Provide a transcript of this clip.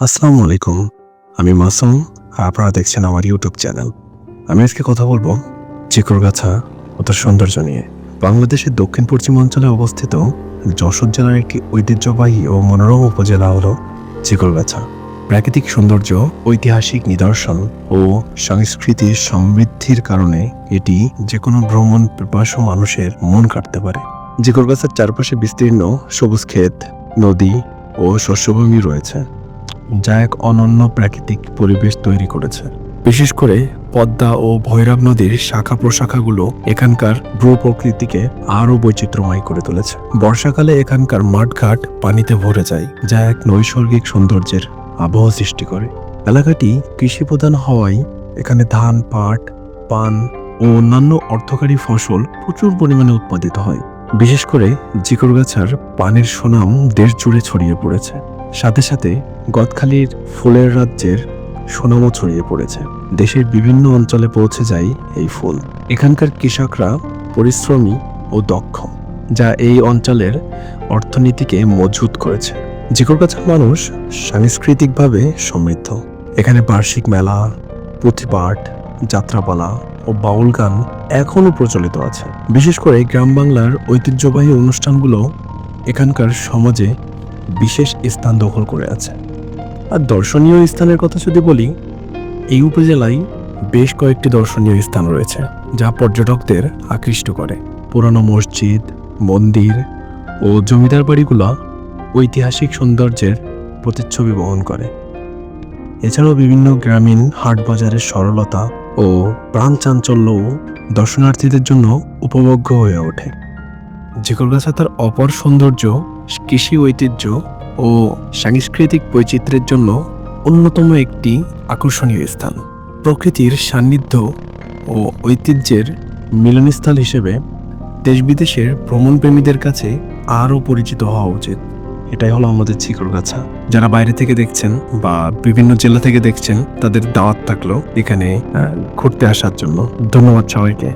আসসালামু আলাইকুম। আমি মাসুম, আপনারা দেখছেন আমার ইউটিউব চ্যানেল। আমি আজকে কথা বলব চিকরগাছা ও তার সৌন্দর্য নিয়ে। বাংলাদেশের দক্ষিণ পশ্চিম অঞ্চলে অবস্থিত যশোর জেলার একটি ঐতিহ্যবাহী ও মনোরম উপজেলা হল চিকরগাছা। প্রাকৃতিক সৌন্দর্য, ঐতিহাসিক নিদর্শন ও সংস্কৃতির সমৃদ্ধির কারণে এটি যে কোনো ভ্রমণ পিপাসু মানুষের মন কাটতে পারে। জিকরগাছার চারপাশে বিস্তীর্ণ সবুজ ক্ষেত, নদী ও শস্যভূমি রয়েছে। যা এক অনন্য প্রাকৃতিক পরিবেশ তৈরি করেছে। বিশেষ করে পদ্মা ও ভৈরব নদীর শাখা প্রশাখাগুলো এখানকার ভ্রু প্রকৃতিকে আরও বৈচিত্র্যময় করে তুলেছে। বর্ষাকালে এখানকার মাঠঘাট পানিতে ভরে যায়, যা এক নৈসর্গিক সৌন্দর্যের আবহ সৃষ্টি করে। এলাকাটি কৃষি প্রধান হওয়ায় এখানে ধান, পাট, পান ও অন্যান্য অর্থকারী ফসল প্রচুর পরিমাণে উৎপাদিত হয়। বিশেষ করে জিকরগাছার পানির সুনাম দেশ জুড়ে ছড়িয়ে পড়েছে। সাথে সাথে গদখালির ফুলের রাজ্যের সুনামও ছড়িয়ে পড়েছে। দেশের বিভিন্ন অঞ্চলে পৌঁছে যায় এই ফুল। এখানকার কৃষকরা পরিশ্রমী ও দক্ষ, যা এই অঞ্চলের অর্থনীতিকে মজবুত করেছে। জিকরগাছার মানুষ সাংস্কৃতিকভাবে সমৃদ্ধ। এখানে বার্ষিক মেলা, পুঁথিপাঠ, যাত্রাপালা ও বাউল গান এখনও প্রচলিত আছে। বিশেষ করে গ্রাম বাংলার ঐতিহ্যবাহী অনুষ্ঠানগুলো এখানকার সমাজে বিশেষ স্থান দখল করে আছে। আর দর্শনীয় স্থানের কথা যদি বলি, এই উপজেলায় বেশ কয়েকটি দর্শনীয় স্থান রয়েছে, যা পর্যটকদের আকৃষ্ট করে। পুরানো মসজিদ, মন্দির ও জমিদার বাড়িগুলো ঐতিহাসিক সৌন্দর্যের প্রতিচ্ছবি বহন করে। এছাড়াও বিভিন্ন গ্রামীণ হাট বাজারের সরলতা ও প্রাণ চাঞ্চল্যও দর্শনার্থীদের জন্য উপভোগ্য হয়ে ওঠে। জিকরগাছা তার অপর সৌন্দর্য কৃষি ঐতিহ্য ও সাংস্কৃতিক বৈচিত্র্যের জন্য অন্যতম একটি আকর্ষণীয় স্থান। প্রকৃতির সান্নিধ্য ও ঐতিহ্যের মিলনস্থল হিসেবে দেশ বিদেশের ভ্রমণপ্রেমীদের কাছে আরও পরিচিত হওয়া উচিত। এটাই হলো আমাদের চিকরগাছা যারা বাইরে থেকে দেখছেন বা বিভিন্ন জেলা থেকে দেখছেন, তাদের দাওয়াত থাকল এখানে ঘুরতে আসার জন্য। ধন্যবাদ সবাইকে।